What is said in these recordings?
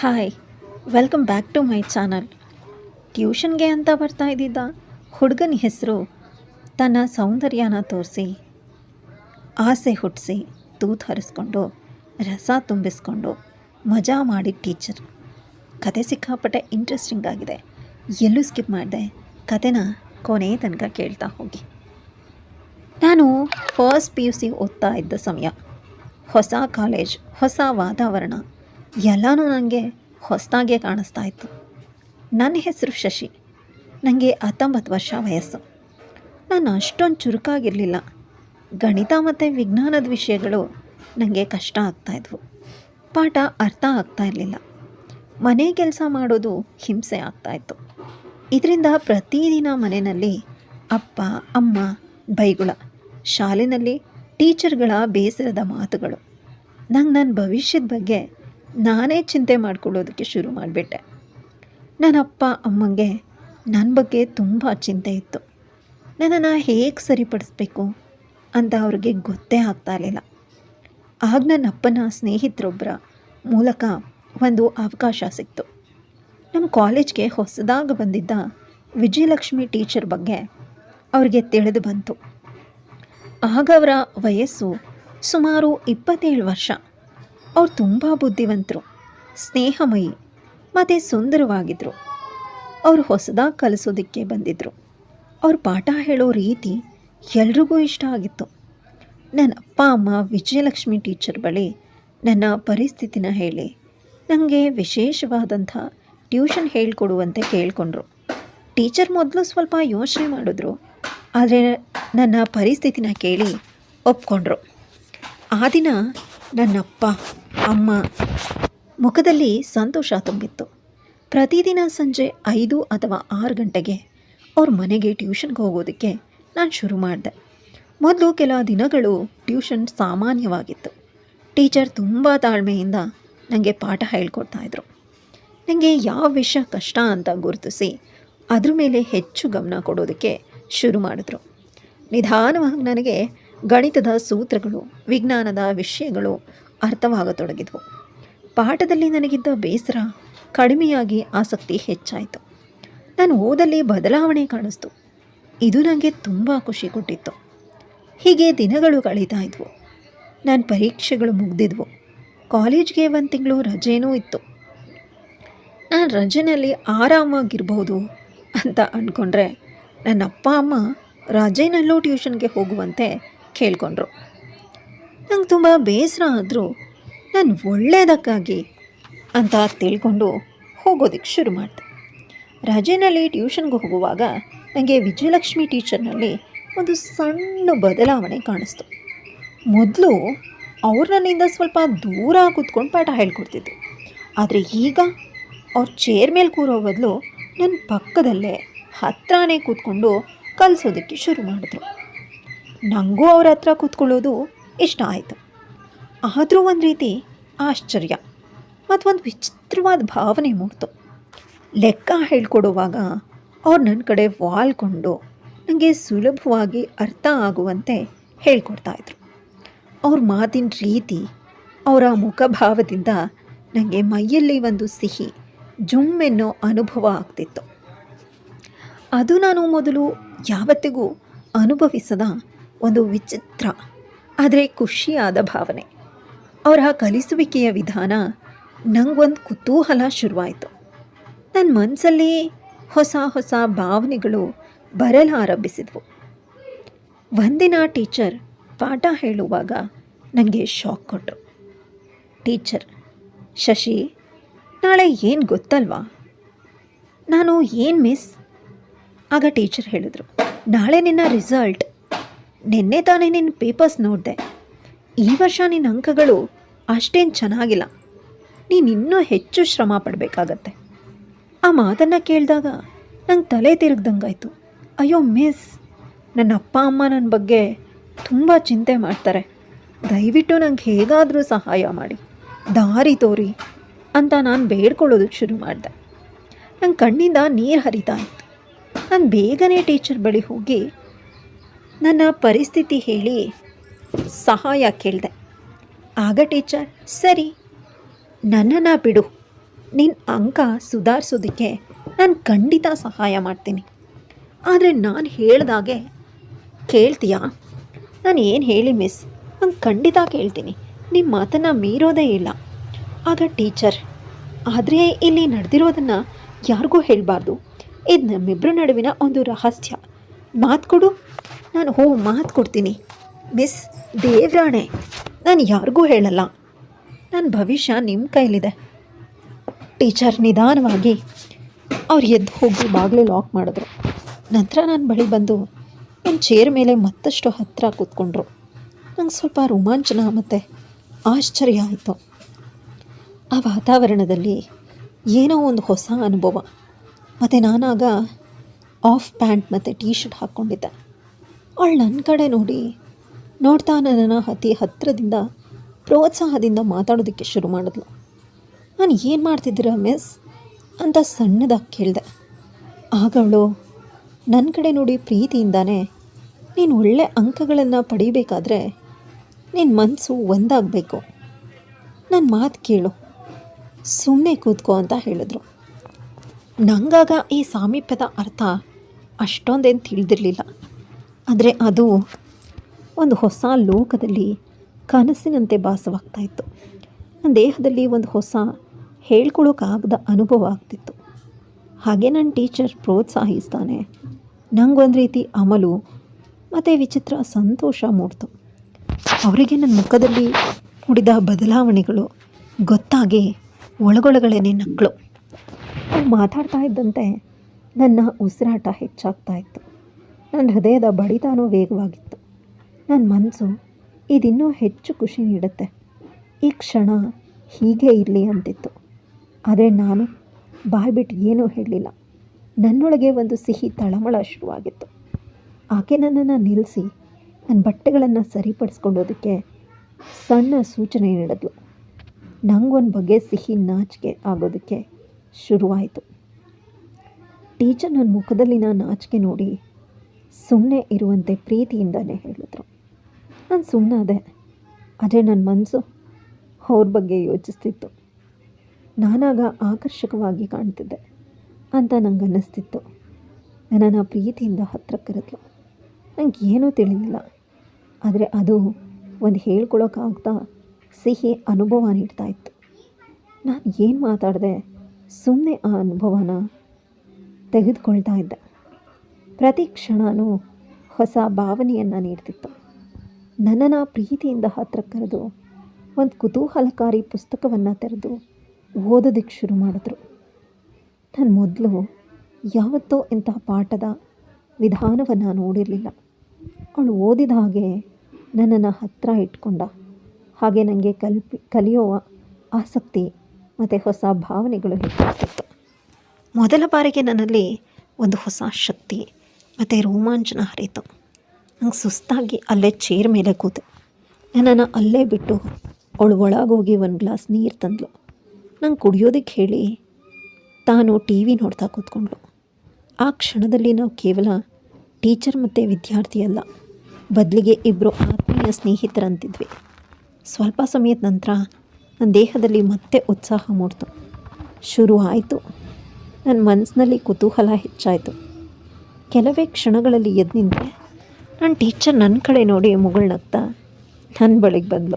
Hi welcome back to my channel ಟ್ಯೂಷನ್ಗೆ ಅಂತ ಬರ್ತಾ ಇದ್ದಿದ್ದ ಹುಡುಗನ ಹೆಸರು ತನ್ನ ಸೌಂದರ್ಯನ ತೋರಿಸಿ, ಆಸೆ ಹುಟ್ಟಿಸಿ ತೂತು ಹರಿಸ್ಕೊಂಡು, ರಸ ತುಂಬಿಸ್ಕೊಂಡು ಮಜಾ ಮಾಡಿ ಟೀಚರ್ ಕತೆ ಸಿಕ್ಕಾಪಟ್ಟೆ ಇಂಟ್ರೆಸ್ಟಿಂಗ್ ಆಗಿದೆ. ಎಲ್ಲೂ ಸ್ಕಿಪ್ ಮಾಡಿದೆ. ಕತೆನ ಕೊನೆ ತನಕ ಕೇಳ್ತಾ ಹೋಗಿ. ನಾನು ಫಸ್ಟ್ ಪಿ ಯು ಸಿ ಓದ್ತಾ ಇದ್ದ ಸಮಯ. ಹೊಸ ಕಾಲೇಜ್ ಹೊಸ ವಾತಾವರಣ. ಎಲ್ಲನೂ ನನಗೆ ಹೊಸದಾಗೆ ಕಾಣಿಸ್ತಾ ಇತ್ತು ನನ್ನ ಹೆಸರು ಶಶಿ. ನನಗೆ ಹತ್ತೊಂಬತ್ತು ವರ್ಷ ವಯಸ್ಸು. ನಾನು ಅಷ್ಟೊಂದು ಚುರುಕಾಗಿರಲಿಲ್ಲ. ಗಣಿತ ಮತ್ತು ವಿಜ್ಞಾನದ ವಿಷಯಗಳು ನನಗೆ ಕಷ್ಟ ಆಗ್ತಾಯಿದ್ವು. ಪಾಠ ಅರ್ಥ ಆಗ್ತಾ ಇರಲಿಲ್ಲ ಮನೆ ಕೆಲಸ ಮಾಡೋದು ಹಿಂಸೆ ಆಗ್ತಾಯಿತ್ತು. ಇದರಿಂದ ಪ್ರತಿದಿನ ಮನೆಯಲ್ಲಿ ಅಪ್ಪ, ಅಮ್ಮ, ಬೈಗುಳ, ಶಾಲೆಯಲ್ಲಿ ಟೀಚರ್ಗಳ ಬೇಸರದ ಮಾತುಗಳು. ನಂಗೆ ನನ್ನ ಭವಿಷ್ಯದ ಬಗ್ಗೆ ನಾನೇ ಚಿಂತೆ ಮಾಡ್ಕೊಳ್ಳೋದಕ್ಕೆ ಶುರು ಮಾಡಿಬಿಟ್ಟೆ. ನನ್ನ ಅಪ್ಪ, ಅಮ್ಮಂಗೆ ನನ್ನ ಬಗ್ಗೆ ತುಂಬ ಚಿಂತೆ ಇತ್ತು. ನನ್ನನ್ನು ಹೇಗೆ ಸರಿಪಡಿಸ್ಬೇಕು ಅಂತ ಅವ್ರಿಗೆ ಗೊತ್ತೇ ಆಗ್ತಾ ಇರಲಿಲ್ಲ. ಆಗ ನನ್ನ ಅಪ್ಪನ ಸ್ನೇಹಿತರೊಬ್ಬರ ಮೂಲಕ ಒಂದು ಅವಕಾಶ ಸಿಕ್ತು. ನಮ್ಮ ಕಾಲೇಜ್ಗೆ ಹೊಸದಾಗಿ ಬಂದಿದ್ದ ವಿಜಯಲಕ್ಷ್ಮಿ ಟೀಚರ್ ಬಗ್ಗೆ ಅವ್ರಿಗೆ ತಿಳಿದು ಬಂತು. ಆಗ ಅವರ ವಯಸ್ಸು ಸುಮಾರು ಇಪ್ಪತ್ತೇಳು ವರ್ಷ. ಅವ್ರು ತುಂಬ ಬುದ್ಧಿವಂತರು, ಸ್ನೇಹಮಯಿ, ಮತ್ತು ಸುಂದರವಾಗಿದ್ದರು ಅವರು ಹೊಸದಾಗಿ ಕಲಿಸೋದಕ್ಕೆ ಬಂದಿದ್ದರು ಅವ್ರ ಪಾಠ ಹೇಳೋ ರೀತಿ ಎಲ್ರಿಗೂ ಇಷ್ಟ ಆಗಿತ್ತು. ನನ್ನ ಅಪ್ಪ, ಅಮ್ಮ, ವಿಜಯಲಕ್ಷ್ಮಿ ಟೀಚರ್ ಬಳಿ ನನ್ನ ಪರಿಸ್ಥಿತಿನ ಹೇಳಿ ನನಗೆ ವಿಶೇಷವಾದಂಥ ಟ್ಯೂಷನ್ ಹೇಳಿಕೊಡುವಂತೆ ಕೇಳಿಕೊಂಡ್ರು. ಟೀಚರ್ ಮೊದಲು ಸ್ವಲ್ಪ ಯೋಚನೆ ಮಾಡಿದ್ರು, ಆದರೆ ನನ್ನ ಪರಿಸ್ಥಿತಿನ ಕೇಳಿ ಒಪ್ಕೊಂಡ್ರು. ಆ ದಿನ ನನ್ನಪ್ಪ ಅಮ್ಮ. ಮುಖದಲ್ಲಿ ಸಂತೋಷ ತುಂಬಿತ್ತು. ಪ್ರತಿದಿನ ಸಂಜೆ ಐದು ಅಥವಾ ಆರು ಗಂಟೆಗೆ ಅವ್ರ ಮನೆಗೆ ಟ್ಯೂಷನ್ಗೆ ಹೋಗೋದಕ್ಕೆ ನಾನು ಶುರು ಮಾಡಿದೆ. ಮೊದಲು ಕೆಲ ದಿನಗಳು ಟ್ಯೂಷನ್ ಸಾಮಾನ್ಯವಾಗಿತ್ತು. ಟೀಚರ್ ತುಂಬ ತಾಳ್ಮೆಯಿಂದ ನನಗೆ ಪಾಠ ಹೇಳ್ಕೊಡ್ತಾಯಿದ್ರು ನನಗೆ ಯಾವ ವಿಷಯ ಕಷ್ಟ ಅಂತ ಗುರುತಿಸಿ ಅದ್ರ ಮೇಲೆ ಹೆಚ್ಚು ಗಮನ ಕೊಡೋದಕ್ಕೆ ಶುರು ಮಾಡಿದ್ರು. ನಿಧಾನವಾಗಿ ನನಗೆ ಗಣಿತದ ಸೂತ್ರಗಳು, ವಿಜ್ಞಾನದ ವಿಷಯಗಳು ಅರ್ಥವಾಗತೊಡಗಿದ್ವು. ಪಾಠದಲ್ಲಿ ನನಗಿದ್ದ ಬೇಸರ ಕಡಿಮೆಯಾಗಿ ಆಸಕ್ತಿ ಹೆಚ್ಚಾಯಿತು. ನಾನು ಓದಲ್ಲಿ ಬದಲಾವಣೆ ಕಾಣಿಸ್ತು. ಇದು ನನಗೆ ತುಂಬ ಖುಷಿ ಕೊಟ್ಟಿತ್ತು. ಹೀಗೆ ದಿನಗಳು ಕಳೀತಾ ಇದ್ವು. ನಾನು ಪರೀಕ್ಷೆಗಳು ಮುಗ್ದಿದ್ವು. ಕಾಲೇಜ್ಗೆ ಒಂದು ತಿಂಗಳು ರಜೆನೂ ಇತ್ತು. ನಾನು ರಜೆನಲ್ಲಿ ಆರಾಮಾಗಿರ್ಬೋದು ಅಂತ ಅಂದ್ಕೊಂಡ್ರೆ ನನ್ನ ಅಪ್ಪ ಅಮ್ಮ ರಜೆನಲ್ಲೂ ಟ್ಯೂಷನ್ಗೆ ಹೋಗುವಂತೆ ಕೇಳ್ಕೊಂಡ್ರು. ನಂಗೆ ತುಂಬ ಬೇಸರ ಆದರೂ ನಾನು ಒಳ್ಳೆಯದಕ್ಕಾಗಿ ಅಂತ ತಿಳ್ಕೊಂಡು ಹೋಗೋದಕ್ಕೆ ಶುರು ಮಾಡಿದೆ. ರಜೆನಲ್ಲಿ ಟ್ಯೂಷನ್ಗೆ ಹೋಗುವಾಗ ನನಗೆ ವಿಜಯಲಕ್ಷ್ಮಿ ಟೀಚರ್ನಲ್ಲಿ ಒಂದು ಸಣ್ಣ ಬದಲಾವಣೆ ಕಾಣಿಸ್ತು. ಮೊದಲು ಅವ್ರು ನನ್ನಿಂದ ಸ್ವಲ್ಪ ದೂರ ಕೂತ್ಕೊಂಡು ಪಾಠ ಹೇಳ್ಕೊಡ್ತಿದ್ರು. ಆದರೆ ಈಗ ಅವ್ರ ಚೇರ್ ಮೇಲೆ ಕೂರೋ ಬದಲು ನನ್ನ ಪಕ್ಕದಲ್ಲೇ ಹತ್ರನೇ ಕೂತ್ಕೊಂಡು ಕಲಿಸೋದಕ್ಕೆ ಶುರು ಮಾಡಿದ್ರು. ನನಗೂ ಅವ್ರ ಹತ್ರ ಕೂತ್ಕೊಳ್ಳೋದು ಇಷ್ಟ ಆಯಿತು. ಆದರೂ ಒಂದು ರೀತಿ ಆಶ್ಚರ್ಯ ಮತ್ತು ಒಂದು ವಿಚಿತ್ರವಾದ ಭಾವನೆ ಮೂಡ್ತು. ಲೆಕ್ಕ ಹೇಳ್ಕೊಡುವಾಗ ಅವ್ರು ನನ್ನ ಕಡೆ ವಾಲ್ಕೊಂಡು ನನಗೆ ಸುಲಭವಾಗಿ ಅರ್ಥ ಆಗುವಂತೆ ಹೇಳ್ಕೊಡ್ತಾಯಿದ್ರು ಅವ್ರ ಮಾತಿನ ರೀತಿ, ಅವರ ಮುಖಭಾವದಿಂದ ನನಗೆ ಮೈಯಲ್ಲಿ ಒಂದು ಸಿಹಿ ಜುಮ್ಮೆನ್ನೋ ಅನುಭವ ಆಗ್ತಿತ್ತು. ಅದು ನಾನು ಮೊದಲು ಯಾವತ್ತಿಗೂ ಅನುಭವಿಸದ ಒಂದು ವಿಚಿತ್ರ ಆದರೆ ಖುಷಿಯಾದ ಭಾವನೆ. ಅವರ ಕಲಿಸುವಿಕೆಯ ವಿಧಾನ ನಂಗೊಂದು ಕುತೂಹಲ ಶುರುವಾಯಿತು. ನನ್ನ ಮನಸ್ಸಲ್ಲಿ ಹೊಸ ಹೊಸ ಭಾವನೆಗಳು ಬರಲಾರಂಭಿಸಿದ್ವು ಒಂದಿನ ಟೀಚರ್ ಪಾಠ ಹೇಳುವಾಗ ನನಗೆ ಶಾಕ್ ಕೊಟ್ಟರು ಟೀಚರ್, ಶಶಿ, ನಾಳೆ ಏನು ಗೊತ್ತಲ್ವಾ? ನಾನು ಏನು ಮಿಸ್? ಆಗ ಟೀಚರ್ ಹೇಳಿದರು. ನಾಳೆ ನಿನ್ನ ರಿಸಲ್ಟ್ ನಿನ್ನೆ ತಾನೇ ನಿನ್ನ ಪೇಪರ್ಸ್ ನೋಡಿದೆ. ಈ ವರ್ಷ ನಿನ್ನ ಅಂಕಗಳು ಅಷ್ಟೇನು ಚೆನ್ನಾಗಿಲ್ಲ. ನೀನು ಇನ್ನೂ ಹೆಚ್ಚು ಶ್ರಮ ಪಡಬೇಕಾಗತ್ತೆ. ಆ ಮಾತನ್ನು ಕೇಳಿದಾಗ ನಂಗೆ ತಲೆ ತಿರುಗ್ದಂಗಾಯ್ತು. ಅಯ್ಯೋ ಮಿಸ್ ನನ್ನ ಅಪ್ಪ ಅಮ್ಮ ನನ್ನ ಬಗ್ಗೆ ತುಂಬ ಚಿಂತೆ ಮಾಡ್ತಾರೆ. ದಯವಿಟ್ಟು ನಂಗೆ ಹೇಗಾದರೂ ಸಹಾಯ ಮಾಡಿ, ದಾರಿ ತೋರಿ ಅಂತ ನಾನು ಬೇಡ್ಕೊಳ್ಳೋದಕ್ಕೆ ಶುರು ಮಾಡಿದೆ. ನನ್ನ ಕಣ್ಣಿಂದ ನೀರು ಹರಿತಾ ಇತ್ತು. ನಾನು ಬೇಗನೆ ಟೀಚರ್ ಬಳಿ ಹೋಗಿ ನನ್ನ ಪರಿಸ್ಥಿತಿ ಹೇಳಿ ಸಹಾಯ ಕೇಳಿದೆ. ಆಗ ಟೀಚರ್, ಸರಿ, ನನ್ನನ್ನು ಬಿಡು. ನಿನ್ನ ಅಂಕ ಸುಧಾರಿಸೋದಕ್ಕೆ ನಾನು ಖಂಡಿತ ಸಹಾಯ ಮಾಡ್ತೀನಿ. ಆದರೆ ನಾನು ಹೇಳ್ದಾಗೆ ಕೇಳ್ತೀಯಾ? ನಾನು ಏನು ಹೇಳಿ ಮಿಸ್? ನಾನು ಖಂಡಿತ ಕೇಳ್ತೀನಿ. ನಿಮ್ಮ ಮಾತನ್ನು ಮೀರೋದೇ ಇಲ್ಲ. ಆಗ ಟೀಚರ್, ಆದರೆ ಇಲ್ಲಿ ನಡೆದಿರೋದನ್ನು ಯಾರಿಗೂ ಹೇಳಬಾರ್ದು. ಇದು ನಮ್ಮಿಬ್ಬರ ನಡುವಿನ ಒಂದು ರಹಸ್ಯ. ಮಾತು ಕೊಡು. ನಾನು ಹೋ, ಮಾತು ಕೊಡ್ತೀನಿ. ಮಿಸ್ ದೇವ್ರಾಣೆ, ನಾನು ಯಾರಿಗೂ ಹೇಳಲ್ಲ. ನನ್ನ ಭವಿಷ್ಯ ನಿಮ್ಮ ಕೈಲಿದೆ ಟೀಚರ್ ನಿಧಾನವಾಗಿ ಅವ್ರು ಎದ್ದು ಹೋಗಿ ಬಾಗಿಲು ಲಾಕ್ ಮಾಡಿದ್ರು. ನಂತರ ನನ್ನ ಬಳಿ ಬಂದು ನನ್ನ ಚೇರ್ ಮೇಲೆ ಮತ್ತಷ್ಟು ಹತ್ತಿರ ಕೂತ್ಕೊಂಡ್ರು. ನಂಗೆ ಸ್ವಲ್ಪ ರೋಮಾಂಚನ ಮತ್ತು ಆಶ್ಚರ್ಯ ಆಯಿತು. ಆ ವಾತಾವರಣದಲ್ಲಿ ಏನೋ ಒಂದು ಹೊಸ ಅನುಭವ. ಮತ್ತು ನಾನಾಗ ಆಫ್ ಪ್ಯಾಂಟ್ ಮತ್ತು ಟೀ ಶರ್ಟ್ ಹಾಕ್ಕೊಂಡಿದ್ದೆ. ಅವಳು ನನ್ನ ಕಡೆ ನೋಡಿ ನೋಡ್ತಾ ನನ್ನನ್ನು ಅತಿ ಹತ್ತಿರದಿಂದ ಪ್ರೋತ್ಸಾಹದಿಂದ ಮಾತಾಡೋದಕ್ಕೆ ಶುರು ಮಾಡಿದ್ಲು. ನಾನು ಏನು ಮಾಡ್ತಿದ್ದೀರ, ಮಿಸ್? ಅಂತ ಸಣ್ಣದಾಗಿ ಕೇಳಿದೆ. ಆಗ ಅವಳು ನನ್ನ ಕಡೆ ನೋಡಿ ಪ್ರೀತಿಯಿಂದಾನೇ ನೀನು ಒಳ್ಳೆ ಅಂಕಗಳನ್ನು ಪಡಿಬೇಕಾದ್ರೆ ನಿನ್ನ ಮನಸ್ಸು ಒಂದಾಗಬೇಕು. ನನ್ನ ಮಾತು ಕೇಳು. ಸುಮ್ಮನೆ ಕೂತ್ಕೋ ಅಂತ ಹೇಳಿದ್ರು. ನಂಗಾಗ ಈ ಸಾಮೀಪ್ಯದ ಅರ್ಥ ಅಷ್ಟೊಂದೇನು ತಿಳಿದಿರಲಿಲ್ಲ. ಆದರೆ ಅದು ಒಂದು ಹೊಸ ಲೋಕದಲ್ಲಿ ಕನಸಿನಂತೆ ಭಾಸವಾಗ್ತಾ ಇತ್ತು ನನ್ನ ದೇಹದಲ್ಲಿ ಒಂದು ಹೊಸ ಹೇಳ್ಕೊಳೋಕ್ಕಾಗದ ಅನುಭವ ಆಗ್ತಿತ್ತು. ಹಾಗೆ ನನ್ನ ಟೀಚರ್ ಪ್ರೋತ್ಸಾಹಿಸ್ತಾನೆ. ನಂಗೊಂದು ರೀತಿ ಅಮಲು ಮತ್ತು ವಿಚಿತ್ರ ಸಂತೋಷ ಮೂಡ್ತು. ಅವರಿಗೆ ನನ್ನ ಮುಖದಲ್ಲಿ ಮೂಡಿದ ಬದಲಾವಣೆಗಳು ಗೊತ್ತಾಗಿ ಒಳಗೊಳಗಳೇನೆ ನಕ್ಕಳು ಮಾತಾಡ್ತಾ ಇದ್ದಂತೆ ನನ್ನ ಉಸಿರಾಟ ಹೆಚ್ಚಾಗ್ತಾ ಇತ್ತು. ನನ್ನ ಹೃದಯದ ಬಡಿತಾನೂ ವೇಗವಾಗಿತ್ತು. ನನ್ನ ಮನಸ್ಸು ಇದಿನ್ನೂ ಹೆಚ್ಚು ಖುಷಿ ನೀಡುತ್ತೆ. ಈ ಕ್ಷಣ ಹೀಗೆ ಇರಲಿ ಅಂತಿತ್ತು. ಆದರೆ ನಾನು ಬಾಯ್ಬಿಟ್ಟು ಏನೂ ಹೇಳಲಿಲ್ಲ. ನನ್ನೊಳಗೆ ಒಂದು ಸಿಹಿ ತಳಮಳ ಶುರುವಾಗಿತ್ತು. ಆಕೆ ನನ್ನನ್ನು ನಿಲ್ಲಿಸಿ ನನ್ನ ಬಟ್ಟೆಗಳನ್ನು ಸರಿಪಡಿಸ್ಕೊಂಡೋದಕ್ಕೆ ಸಣ್ಣ ಸೂಚನೆ ನೀಡಿದ್ಲು. ನನಗೊಂದು ಬಗ್ಗೆ ಸಿಹಿ ನಾಚಿಕೆ ಆಗೋದಕ್ಕೆ ಶುರುವಾಯಿತು. ಟೀಚರ್ ನನ್ನ ಮುಖದಲ್ಲಿನ ನಾಚಿಕೆ ನೋಡಿ ಸುಮ್ಮನೆ ಇರುವಂತೆ ಪ್ರೀತಿಯಿಂದಲೇ ಹೇಳಿದ್ರು. ನಾನು ಸುಮ್ಮನಾದೆ ಅದೇ ನನ್ನ ಮನಸ್ಸು ಅವ್ರ ಬಗ್ಗೆ ಯೋಚಿಸ್ತಿತ್ತು. ನಾನಾಗ ಆಕರ್ಷಕವಾಗಿ ಕಾಣ್ತಿದ್ದೆ ಅಂತ ನಂಗೆ ಅನ್ನಿಸ್ತಿತ್ತು ನನ್ನನ್ನು ಪ್ರೀತಿಯಿಂದ ಹತ್ರ ಕರೆದ್ಲು ನಂಗೆ ಏನೂ ತಿಳಿಲಿಲ್ಲ. ಆದರೆ ಅದು ಒಂದು ಹೇಳ್ಕೊಳೋಕ್ಕಾಗ್ತಾ ಸಿಹಿ ಅನುಭವ ನೀಡ್ತಾ ಇತ್ತು. ನಾನು ಏನು ಮಾತಾಡಿದೆ ಸುಮ್ಮನೆ ಆ ಅನುಭವನ ತೆಗೆದುಕೊಳ್ತಾ ಇದ್ದೆ. ಪ್ರತಿ ಕ್ಷಣವೂ ಹೊಸ ಭಾವನೆಯನ್ನು ನೀಡ್ತಿತ್ತು. ನನ್ನನ್ನು ಪ್ರೀತಿಯಿಂದ ಹತ್ರ ಕರೆದು ಒಂದು ಕುತೂಹಲಕಾರಿ ಪುಸ್ತಕವನ್ನು ತೆರೆದು ಓದೋದಕ್ಕೆ ಶುರು ಮಾಡಿದ್ರು. ನಾನು ಮೊದಲು ಯಾವತ್ತೋ ಇಂತಹ ಪಾಠದ ವಿಧಾನವನ್ನು ನೋಡಿರಲಿಲ್ಲ. ಅವಳು ಓದಿದ ಹಾಗೆ ನನ್ನನ್ನು ಹತ್ತಿರ ಇಟ್ಕೊಂಡ. ಹಾಗೆ ನನಗೆ ಕಲ್ಪಿ, ಕಲಿಯುವ ಆಸಕ್ತಿ ಮತ್ತು ಹೊಸ ಭಾವನೆಗಳು ಹೆಚ್ಚಾಗ್ತಿತ್ತು. ಮೊದಲ ಬಾರಿಗೆ ನನ್ನಲ್ಲಿ ಒಂದು ಹೊಸ ಶಕ್ತಿ. ಮತ್ತು ರೋಮಾಂಚನ ಹರಿತು. ನಂಗೆ ಸುಸ್ತಾಗಿ ಅಲ್ಲೇ ಚೇರ್ ಮೇಲೆ ಕೂತೆ. ನನ್ನನ್ನು ಅಲ್ಲೇ ಬಿಟ್ಟು ಅವಳು ಒಳಗೋಗಿ ಒಂದು ಗ್ಲಾಸ್ ನೀರು ತಂದಳು ನಂಗೆ ಕುಡಿಯೋದಕ್ಕೆ ಹೇಳಿ ತಾನು ಟಿ ವಿ ನೋಡ್ತಾ ಕೂತ್ಕೊಂಡ್ಳು. ಆ ಕ್ಷಣದಲ್ಲಿ ನಾವು ಕೇವಲ ಟೀಚರ್ ಮತ್ತು ವಿದ್ಯಾರ್ಥಿ ಅಲ್ಲ, ಬದಲಿಗೆ ಇಬ್ಬರು ಆತ್ಮೀಯ ಸ್ನೇಹಿತರಂತಿದ್ವಿ. ಸ್ವಲ್ಪ ಸಮಯದ ನಂತರ ನನ್ನ ದೇಹದಲ್ಲಿ ಮತ್ತೆ ಉತ್ಸಾಹ ಮೂಡ್ತು. ಶುರು ಆಯಿತು. ನನ್ನ ಮನಸ್ಸಿನಲ್ಲಿ ಕುತೂಹಲ ಹೆಚ್ಚಾಯಿತು. ಕೆಲವೇ ಕ್ಷಣಗಳಲ್ಲಿ ಎದ್ದು ನಿಂತೆ ನನ್ನ ಟೀಚರ್ ನನ್ನ ಕಡೆ ನೋಡಿ ಮುಗುಳ್ನಗ್ತಾ ನನ್ನ ಬಳಿಗೆ ಬಂದಳು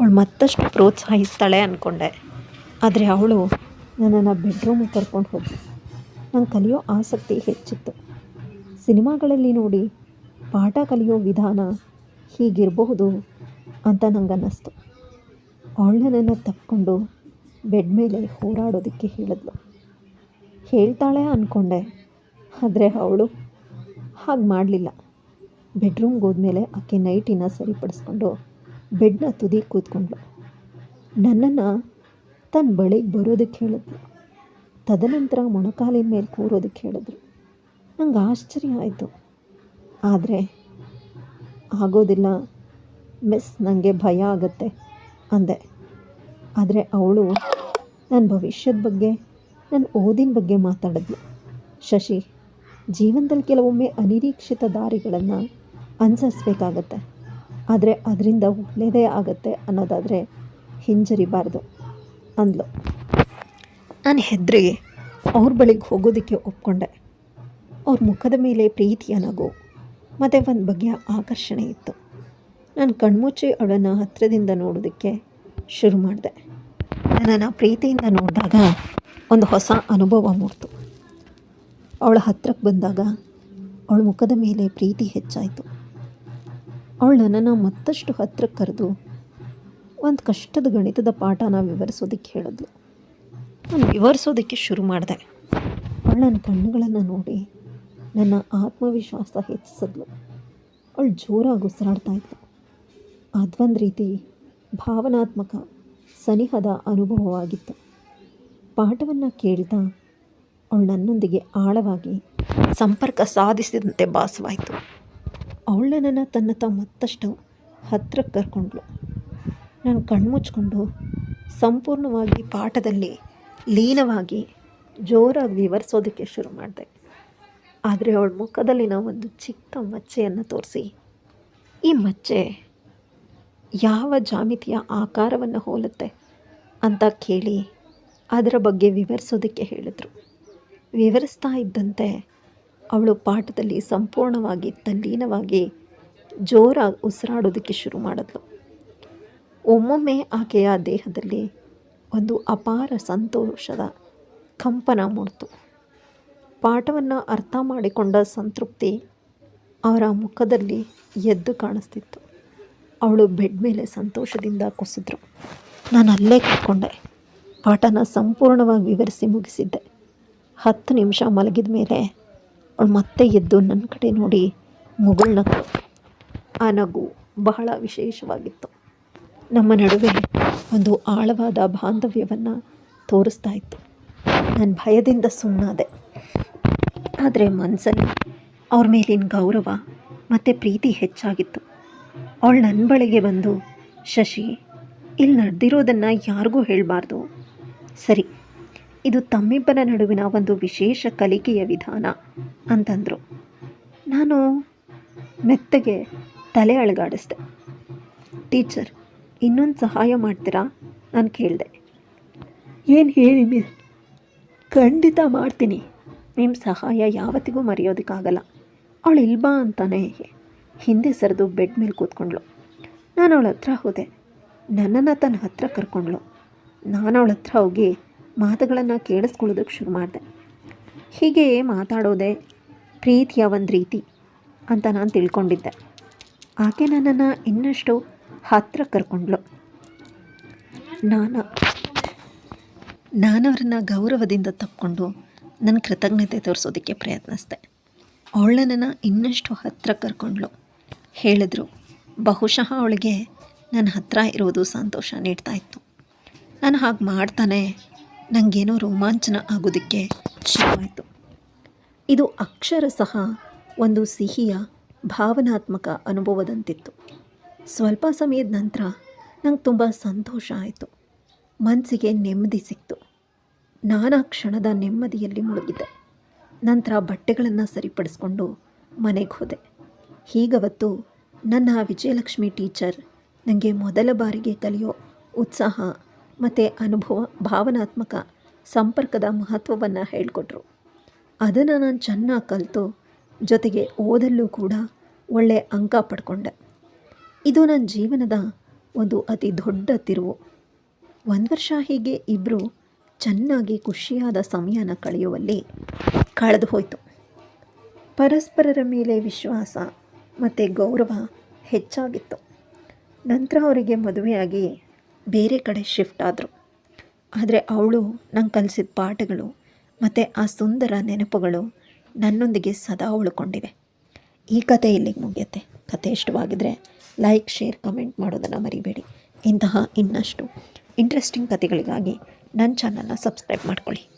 ಅವಳು ಮತ್ತಷ್ಟು ಪ್ರೋತ್ಸಾಹಿಸ್ತಾಳೆ ಅಂದ್ಕೊಂಡೆ ಆದರೆ ಅವಳು ನನ್ನನ್ನು ಬೆಡ್ರೂಮಿಗೆ ಕರ್ಕೊಂಡು ಹೋದ್ಲು. ನಂಗೆ ಕಲಿಯೋ ಆಸಕ್ತಿ ಹೆಚ್ಚಿತ್ತು. ಸಿನಿಮಾಗಳಲ್ಲಿ ನೋಡಿ ಪಾಠ ಕಲಿಯೋ ವಿಧಾನ ಹೀಗಿರಬಹುದು ಅಂತ ನಂಗೆ ಅವಳು ನನ್ನನ್ನು ತಕ್ಕೊಂಡು ಬೆಡ್ ಮೇಲೆ ಹೋರಾಡೋದಕ್ಕೆ ಹೇಳಿದ್ಲು. ಹೇಳ್ತಾಳೆ ಅಂದ್ಕೊಂಡೆ ಆದರೆ ಅವಳು ಹಾಗೆ ಮಾಡಲಿಲ್ಲ. ಬೆಡ್ರೂಮ್ಗೆ ಹೋದ್ಮೇಲೆ ಆಕೆ ನೈಟಿನ ಸರಿಪಡಿಸ್ಕೊಂಡು ಬೆಡ್ನ ತುದಿ ಕೂತ್ಕೊಂಡ್ಳು. ನನ್ನನ್ನು ತನ್ನ ಬಳಿಗೆ ಬರೋದಕ್ಕೆ ಹೇಳಿದ್ರು ತದನಂತರ ಮೊಣಕಾಲಿನ ಮೇಲೆ ಕೂರೋದಕ್ಕೆ ಹೇಳಿದ್ರು ನಂಗೆ ಆಶ್ಚರ್ಯ ಆಯಿತು. ಆದರೆ ಆಗೋದಿಲ್ಲ, ಮಿಸ್ ನನಗೆ ಭಯ ಆಗುತ್ತೆ ಅಂದೆ. ಆದರೆ ಅವಳು ನನ್ನ ಭವಿಷ್ಯದ ಬಗ್ಗೆ ನನ್ನ ಓದಿನ ಬಗ್ಗೆ ಮಾತಾಡಿದ್ಲು. ಶಶಿ, ಜೀವನದಲ್ಲಿ ಕೆಲವೊಮ್ಮೆ ಅನಿರೀಕ್ಷಿತ ದಾರಿಗಳನ್ನು ಅನುಸರಿಸ್ಬೇಕಾಗತ್ತೆ. ಆದರೆ ಅದರಿಂದ ಒಳ್ಳೆಯದೇ ಆಗುತ್ತೆ ಅನ್ನೋದಾದರೆ ಹಿಂಜರಿಬಾರ್ದು ಅಂದ್ಲು. ನಾನು ಹೆದ್ರಿ ಅವ್ರ ಬಳಿಗೆ ಹೋಗೋದಕ್ಕೆ ಒಪ್ಕೊಂಡೆ. ಅವ್ರ ಮುಖದ ಮೇಲೆ ಪ್ರೀತಿಯ ನಗು ಮತ್ತು ಒಂದು ಬಗೆಯ ಆಕರ್ಷಣೆ ಇತ್ತು. ನಾನು ಕಣ್ಮುಚ್ಚಿ ಅವಳನ್ನು ಹತ್ತಿರದಿಂದ ನೋಡೋದಕ್ಕೆ ಶುರು ಮಾಡಿದೆ. ನನ್ನನ್ನು ಪ್ರೀತಿಯಿಂದ ನೋಡಿದಾಗ ಒಂದು ಹೊಸ ಅನುಭವ ಮೂಡ್ತು ಅವಳ ಹತ್ತಿರಕ್ಕೆ ಬಂದಾಗ ಅವಳ ಮುಖದ ಮೇಲೆ ಪ್ರೀತಿ ಹೆಚ್ಚಾಯಿತು. ಅವಳು ನನ್ನನ್ನು ಮತ್ತಷ್ಟು ಹತ್ತಿರಕ್ಕೆ ಕರೆದು ಒಂದು ಕಷ್ಟದ ಗಣಿತದ ಪಾಠನ ವಿವರಿಸೋದಕ್ಕೆ ಹೇಳಿದ್ಲು. ನಾನು ವಿವರಿಸೋದಕ್ಕೆ ಶುರು ಮಾಡಿದೆ. ಅವಳು ನನ್ನ ಕಣ್ಣುಗಳನ್ನು ನೋಡಿ ನನ್ನ ಆತ್ಮವಿಶ್ವಾಸ ಹೆಚ್ಚಿಸಿದ್ಲು. ಅವಳು ಜೋರಾಗಿ ಉಸಿರಾಡ್ತಾ ಇದ್ಲು. ಅದೊಂದು ರೀತಿ ಭಾವನಾತ್ಮಕ ಸನಿಹದ ಅನುಭವವಾಗಿತ್ತು. ಪಾಠವನ್ನು ಕೇಳ್ತಾ ಅವಳು ನನ್ನೊಂದಿಗೆ ಆಳವಾಗಿ ಸಂಪರ್ಕ ಸಾಧಿಸಿದಂತೆ ಭಾಸವಾಯಿತು. ನನ್ನ ತನ್ನ ತ ಮತ್ತಷ್ಟು ಹತ್ತಿರಕ್ಕೆ ಕರ್ಕೊಂಡ್ಳು. ನಾನು ಕಣ್ಮುಚ್ಕೊಂಡು ಸಂಪೂರ್ಣವಾಗಿ ಪಾಠದಲ್ಲಿ ಲೀನವಾಗಿ ಜೋರಾಗಿ ವಿವರಿಸೋದಕ್ಕೆ ಶುರು ಮಾಡಿದೆ. ಆದರೆ ಅವಳ ನಾವು ಒಂದು ಚಿಕ್ಕ ಮಚ್ಚೆಯನ್ನು ತೋರಿಸಿ, ಈ ಮಚ್ಚೆ ಯಾವ ಜಾಮಿತಿಯ ಆಕಾರವನ್ನು ಹೋಲುತ್ತೆ ಅಂತ ಕೇಳಿ ಅದರ ಬಗ್ಗೆ ವಿವರಿಸೋದಕ್ಕೆ ಹೇಳಿದರು. ವಿವರಿಸ್ತಾ ಇದ್ದಂತೆ ಅವಳು ಪಾಠದಲ್ಲಿ ಸಂಪೂರ್ಣವಾಗಿ ತಲ್ಲೀನವಾಗಿ ಜೋರಾಗಿ ಉಸಿರಾಡೋದಕ್ಕೆ ಶುರು ಮಾಡಿದ್ಲು. ಒಮ್ಮೊಮ್ಮೆ ಆಕೆಯ ದೇಹದಲ್ಲಿ ಒಂದು ಅಪಾರ ಸಂತೋಷದ ಕಂಪನ ಮೂಡ್ತು. ಪಾಠವನ್ನು ಅರ್ಥ ಮಾಡಿಕೊಂಡ ಸಂತೃಪ್ತಿ ಅವರ ಮುಖದಲ್ಲಿ ಎದ್ದು ಕಾಣಿಸ್ತಿತ್ತು. ಅವಳು ಬೆಡ್ ಮೇಲೆ ಸಂತೋಷದಿಂದ ಕುಸಿದ್ರು. ನಾನು ಅಲ್ಲೇ ಕೂತ್ಕೊಂಡೆ. ಪಾಠನ ಸಂಪೂರ್ಣವಾಗಿ ವಿವರಿಸಿ ಮುಗಿಸಿದ್ದೆ. ಹತ್ತು ನಿಮಿಷ ಮಲಗಿದ ಮೇಲೆ ಅವಳು ಮತ್ತೆ ಎದ್ದು ನನ್ನ ಕಡೆ ನೋಡಿ ಮುಗಳ್ನ ಆ ನಗು ಬಹಳ ವಿಶೇಷವಾಗಿತ್ತು. ನಮ್ಮ ನಡುವೆ ಒಂದು ಆಳವಾದ ಬಾಂಧವ್ಯವನ್ನು ತೋರಿಸ್ತಾ ಇತ್ತು. ನಾನು ಭಯದಿಂದ ಸುಮ್ಮನಾದೆ ಆದರೆ ಮನಸ್ಸಲ್ಲಿ ಅವ್ರ ಮೇಲಿನ ಗೌರವ ಮತ್ತು ಪ್ರೀತಿ ಹೆಚ್ಚಾಗಿತ್ತು. ಅವಳು ನನ್ನ ಬಳಿಗೆ ಬಂದು, ಶಶಿ, ಇಲ್ಲಿ ನಡೆದಿರೋದನ್ನು ಯಾರಿಗೂ ಹೇಳಬಾರ್ದು. ಸರಿ, ಇದು ತಮ್ಮಿಬ್ಬರ ನಡುವಿನ ಒಂದು ವಿಶೇಷ ಕಲಿಕೆಯ ವಿಧಾನ ಅಂತಂದರು. ನಾನು ಮೆತ್ತಗೆ ತಲೆ ಅಳಗಾಡಿಸ್ದೆ. ಟೀಚರ್, ಇನ್ನೊಂದು ಸಹಾಯ ಮಾಡ್ತೀರಾ? ನಾನು ಕೇಳಿದೆ. ಏನು ಹೇಳಿ ಮಿಸ್ ಖಂಡಿತ ಮಾಡ್ತೀನಿ. ನಿಮ್ಮ ಸಹಾಯ ಯಾವತ್ತಿಗೂ ಮರೆಯೋದಕ್ಕಾಗಲ್ಲ. ಅವಳು ಇಲ್ಬಾ ಅಂತಾನೆ ಹಿಂದೆ ಸರಿದು ಬೆಡ್ ಮೇಲೆ ಕೂತ್ಕೊಂಡ್ಳು. ನಾನು ಅವಳ ಹತ್ರ ಹೋದೆ. ನನ್ನನ್ನು ತನ್ನ ಹತ್ರ ಕರ್ಕೊಂಡ್ಳು. ನಾನು ಅವಳ ಹತ್ರ ಹೋಗಿ ಮಾತುಗಳನ್ನು ಕೇಳಿಸ್ಕೊಳ್ಳೋದಕ್ಕೆ ಶುರು ಮಾಡಿದೆ. ಹೀಗೆ ಮಾತಾಡೋದೇ ಪ್ರೀತಿಯ ಒಂದು ರೀತಿ ಅಂತ ನಾನು ತಿಳ್ಕೊಂಡಿದ್ದೆ. ಆಕೆ ನನ್ನನ್ನು ಇನ್ನಷ್ಟು ಹತ್ತಿರ ಕರ್ಕೊಂಡ್ಳು. ನಾನು ನಾನು ಅವ್ರನ್ನ ಗೌರವದಿಂದ ತಪ್ಪಿಕೊಂಡು ನನ್ನ ಕೃತಜ್ಞತೆ ತೋರಿಸೋದಕ್ಕೆ ಪ್ರಯತ್ನಿಸಿದೆ. ಅವಳನ್ನು ಇನ್ನಷ್ಟು ಹತ್ತಿರ ಕರ್ಕೊಂಡ್ಳು. ಹೇಳಿದ್ರು, ಬಹುಶಃ ಅವಳಿಗೆ ನನ್ನ ಹತ್ರ ಇರೋದು ಸಂತೋಷ ನೀಡ್ತಾ ಇತ್ತು. ನಾನು ಹಾಗೆ ಮಾಡ್ತಾನೆ. ನನಗೇನೋ ರೋಮಾಂಚನ ಆಗೋದಕ್ಕೆ ಶುರುವಾಯಿತು. ಇದು ಅಕ್ಷರ ಸಹ ಒಂದು ಸಿಹಿಯ ಭಾವನಾತ್ಮಕ ಅನುಭವದಂತಿತ್ತು. ಸ್ವಲ್ಪ ಸಮಯದ ನಂತರ ನಂಗೆ ತುಂಬ ಸಂತೋಷ ಆಯಿತು. ಮನಸ್ಸಿಗೆ ನೆಮ್ಮದಿ ಸಿಕ್ತು. ನಾನಾ ಕ್ಷಣದ ನೆಮ್ಮದಿಯಲ್ಲಿ ಮುಳುಗಿದ್ದೆ. ನಂತರ ಬಟ್ಟೆಗಳನ್ನು ಸರಿಪಡಿಸ್ಕೊಂಡು ಮನೆಗೆ ಹೋದೆ. ಹೀಗವತ್ತು ನನ್ನ ವಿಜಯಲಕ್ಷ್ಮಿ ಟೀಚರ್ ನನಗೆ ಮೊದಲ ಬಾರಿಗೆ ಕಲಿಯೋ ಉತ್ಸಾಹ ಮತ್ತು ಅನುಭವ, ಭಾವನಾತ್ಮಕ ಸಂಪರ್ಕದ ಮಹತ್ವವನ್ನು ಹೇಳಿಕೊಟ್ರು. ಅದನ್ನು ನಾನು ಚೆನ್ನಾಗಿ ಕಲಿತು, ಜೊತೆಗೆ ಓದಲ್ಲೂ ಕೂಡ ಒಳ್ಳೆಯ ಅಂಕ ಪಡ್ಕೊಂಡೆ. ಇದು ನನ್ನ ಜೀವನದ ಒಂದು ಅತಿ ದೊಡ್ಡ ತಿರುವು. ಒಂದು ವರ್ಷ ಹೀಗೆ ಇಬ್ಬರು ಚೆನ್ನಾಗಿ ಖುಷಿಯಾದ ಸಮಯನ ಕಳೆಯುವಲ್ಲಿ ಕಳೆದು ಹೋಯಿತು. ಪರಸ್ಪರರ ಮೇಲೆ ವಿಶ್ವಾಸ ಮತ್ತು ಗೌರವ ಹೆಚ್ಚಾಗಿತ್ತು. ನಂತರ ಅವರಿಗೆ ಮದುವೆಯಾಗಿ ಬೇರೆ ಕಡೆ ಶಿಫ್ಟ್ ಆದರು. ಆದರೆ ಅವಳು ನಂಗೆ ಕಲಿಸಿದ ಪಾಠಗಳು ಮತ್ತು ಆ ಸುಂದರ ನೆನಪುಗಳು ನನ್ನೊಂದಿಗೆ ಸದಾ ಉಳ್ಕೊಂಡಿವೆ. ಈ ಕತೆ ಇಲ್ಲಿಗೆ ಮುಗಿಯುತ್ತೆ. ಕತೆ ಇಷ್ಟವಾಗಿದ್ದರೆ ಲೈಕ್ ಶೇರ್ ಕಮೆಂಟ್ ಮಾಡೋದನ್ನು ಮರಿಬೇಡಿ. ಇಂತಹ ಇನ್ನಷ್ಟು ಇಂಟ್ರೆಸ್ಟಿಂಗ್ ಕತೆಗಳಿಗಾಗಿ ನನ್ನ ಚಾನಲ್ನ ಸಬ್ಸ್ಕ್ರೈಬ್ ಮಾಡ್ಕೊಳ್ಳಿ.